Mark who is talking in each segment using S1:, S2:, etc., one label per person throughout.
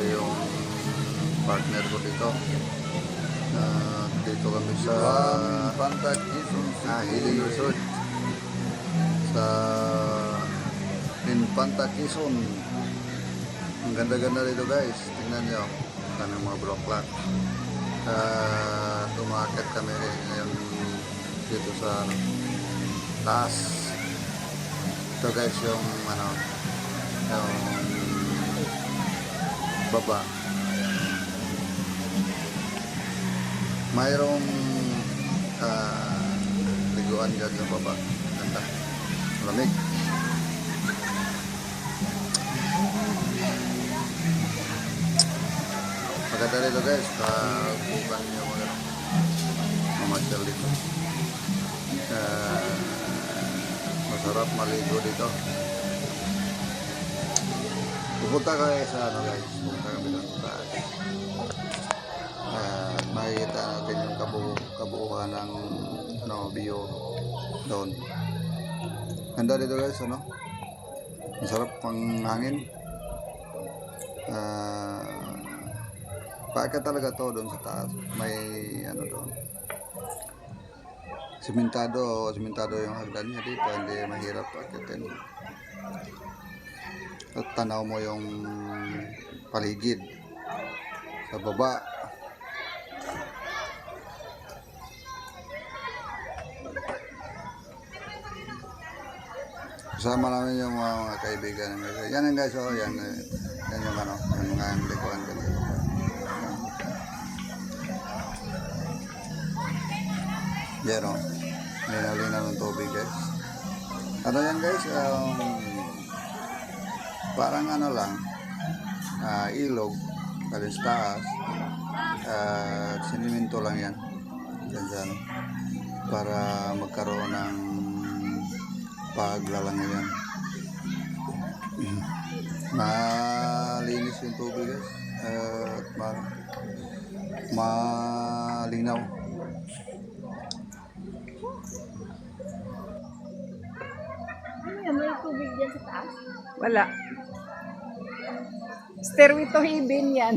S1: Ko yung partner ko dito. At dito kami sa
S2: Quezon
S1: ah, Healing Resort. Sa Infanta Quezon. Ang ganda-ganda dito guys. Tingnan nyo. Kami mga block clock. At umakit kami ngayon dito sa ano, taas. Ito guys yung ano yung baba. Mayroong ah, liguan dyan sa baba. Ganda. Lamig. Maganda dito guys. Kagugan nyo mga mamasyal dito. Ah, masarap maligo dito. Pupunta kayo sa ano guys. Makikita natin yung kabu kabuuan ng ano, view doon. Ganda dito guys, ano? Masarap pang hangin. Ah, Paaka talaga to doon sa taas. May ano doon. Simentado, simentado yung hagdan niya dito. Hindi mahirap akitin. At tanaw mo yung paligid. Sa baba. Kasama namin yung mga, mga kaibigan. Yan ang guys, oh, yan, eh, yan yung ano, yung mga likuan ko. Yan o. Linaw-linaw ng tubig guys. Ano yan guys? Um, parang ano lang. ah, ilog. Kalis taas. At siniminto lang yan. Yan dyan. Para magkaroon ng paglalangoy yan. Malinis yung tubig guys. At ma malinaw.
S3: Ano? May tubig dyan sa taas?
S4: Wala. Stairway to heaven yan.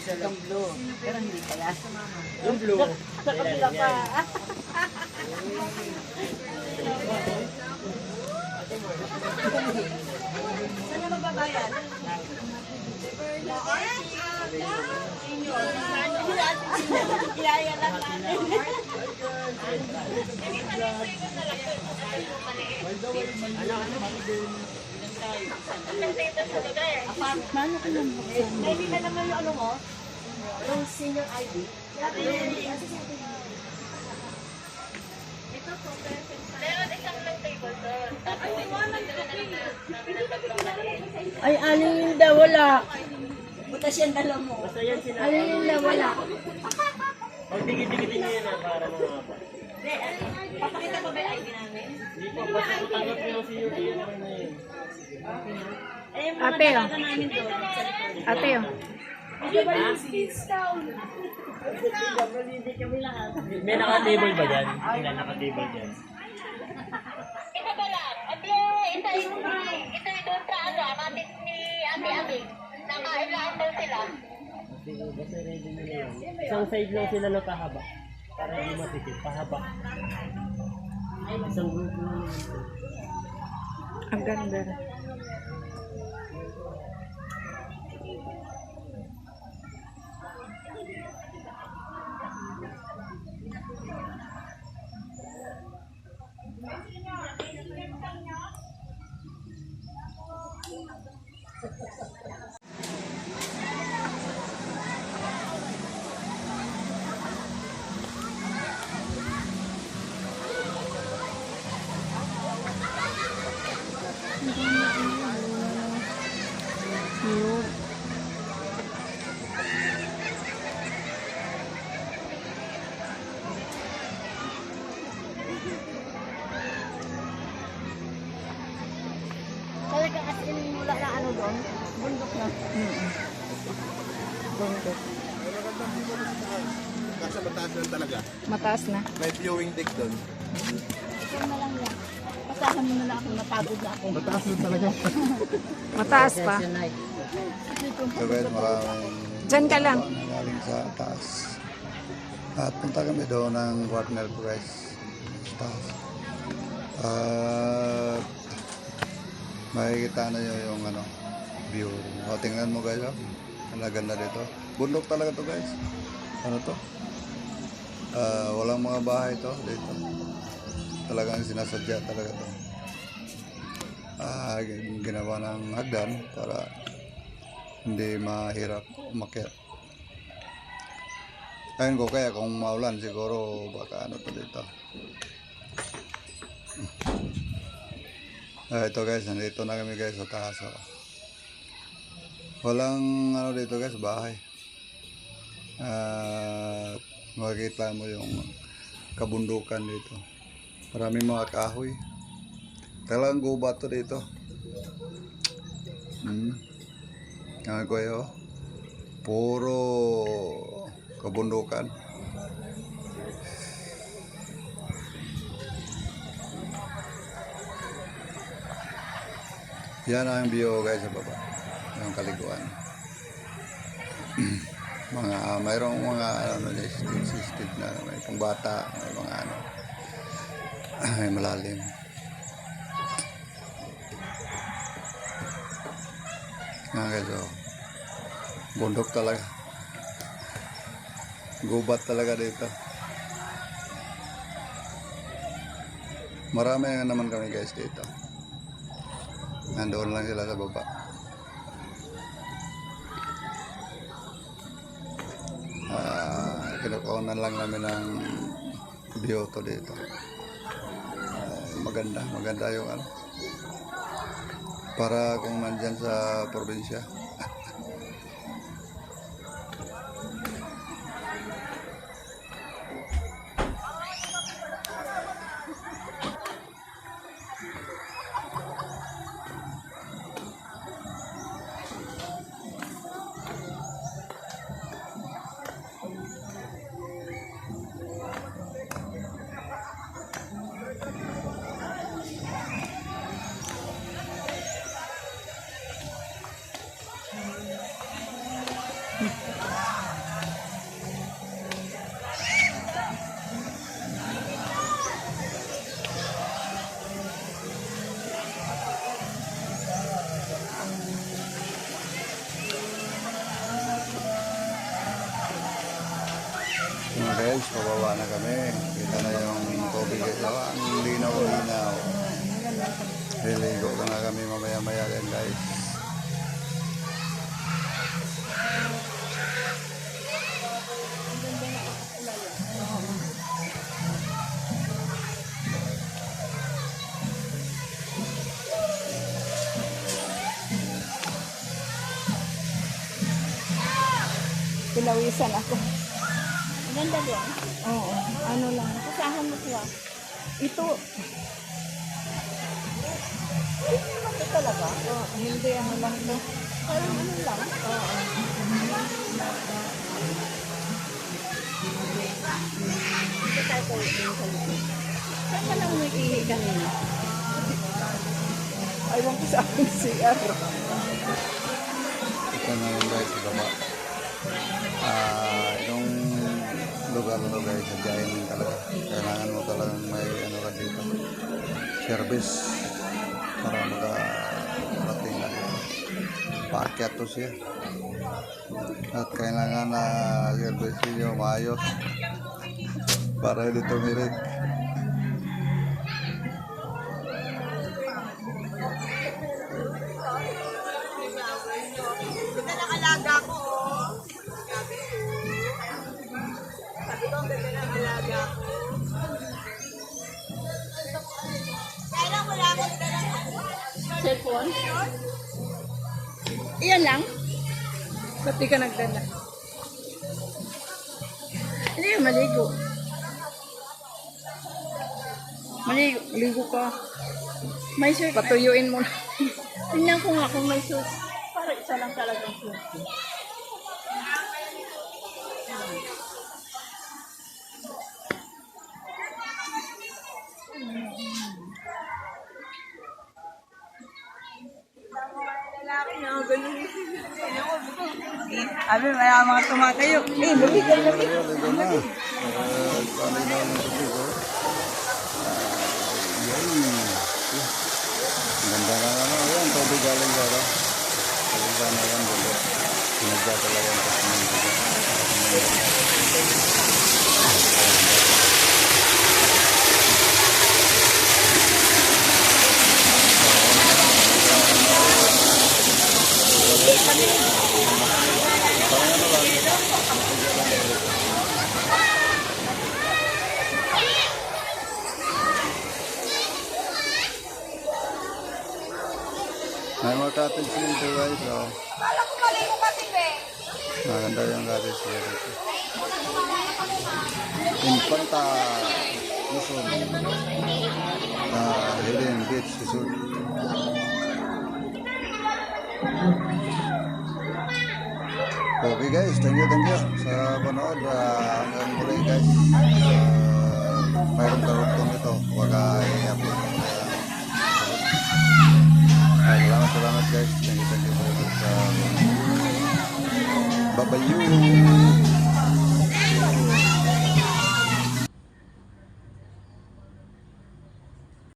S3: Yung blue. Pero hindi pala. Yung blue. Sa kabila pa. Saan na magbabayan? Ilaya lang natin. Mano ka lang buksan? Hindi ka naman yung ano mo? Yung senior ID? Ay, alin daw wala. Butas yan dalaw mo. Basta yan sila. Alin daw wala.
S5: Pag dikit-dikitin nyo yan ah, para mga.
S3: Papakita ko ba yung ID namin?
S5: Hindi po, basta yan naman na yun.
S3: Eh, yung mga
S4: Ate, oh.
S3: dalaga namin doon. sa likod.
S4: Ate, oh.
S5: May naka-table ba dyan? Ilan naka-table dyan?
S6: Ito ba lang? Ate, ito yung ito yung doon sa ano, natin ni Ate Amig. Nakailangan daw sila.
S5: Isang side lang sila na pahaba. Para hindi matipid, pahaba. Isang group lang.
S4: Ang ganda.
S2: Kasi mataas lang talaga.
S4: Mataas na.
S2: May viewing deck doon.
S3: Na lang yan. Pasahan mo na lang ako, napagod na ako.
S2: Mataas lang talaga.
S4: Mataas pa.
S1: Guys, maraming
S4: Diyan ka lang.
S1: galing sa taas. At punta kami doon ng guys. Sa taas. At makikita na nyo yung ano, view. O, tingnan mo guys. Oh. Ang ganda dito. Bundok talaga to guys. Ano to? Ah, walang mga bahay to dito. Talagang sinasadya talaga to. Gin- ginawa ng hagdan para hindi mahirap umakyat. Ayun ko kaya kung maulan siguro baka ano to dito. Ah, ito guys, nandito na kami guys sa taas. oh. Walang ano dito guys, bahay. At makikita mo yung kabundukan dito. Maraming mga kahoy. Talagang gubat to dito. Hmm. Ang ko yun, puro kabundukan. Yan ang view guys sa baba. Yung kaliguan. mga mayroong mga ano system na may pangbata, may mga ano may malalim. Guys, oh. Bundok talaga. Gubat talaga dito. Marami nga naman kami guys dito. Nandoon lang sila sa baba. Kinukunan lang namin ng view to dito. Ah, maganda, maganda yung ano. Para kung nandyan sa probinsya. Liligo ka na kami mamaya-maya yan guys.
S4: Pilawisan ako.
S3: Maganda doon.
S4: Oo. Ano lang.
S3: Pasahan mo siya.
S4: Ito.
S3: Ito talaga.
S4: Oh, hindi ano lang to.
S3: Parang ano lang.
S4: Oo.
S3: Ito tayo ko yung sa likod. Saan ka lang umiihi kanina?
S4: Aywan ko sa akin CR.
S1: Ito na yung guys sa baba. Ah, itong lugar na guys, sadyain talaga. Kailangan mo talagang may ano ka dito. Service para makarating na. Paakyat to siya. At kailangan na service niyo maayos para hindi tumirik.
S3: Cellphone? Iyan lang?
S4: Ba't di ka nagdala?
S3: Hindi ka maligo. Maligo.
S4: Ligo ka.
S3: May shirt.
S4: Patuyuin mo na.
S3: Tingnan ko nga kung may shirt. Para isa lang talagang susi.
S4: Abi, may mga tumatayo. Eh, lumigay na.
S1: Ligo, ligo na. Eh, Kali na yung tubig, oh. Ah, Yay. Ang Ganda na naman. Ayan, tubig galing sa ano. Galing sa ano yan, gulo. Sinadya talaga yung tubig. May mga cottage dito guys, oh. Maganda yung cottage dito. Infanta Luzon. Ah, Hidden Beach, Luzon. Okay guys, thank you, thank you sa panood. Ah, hanggang muli guys. Uh, mayroong karugtong ito. Huwag i-upload. Ah, salamat, salamat guys. Thank you, thank you very much. Uh, Babayu.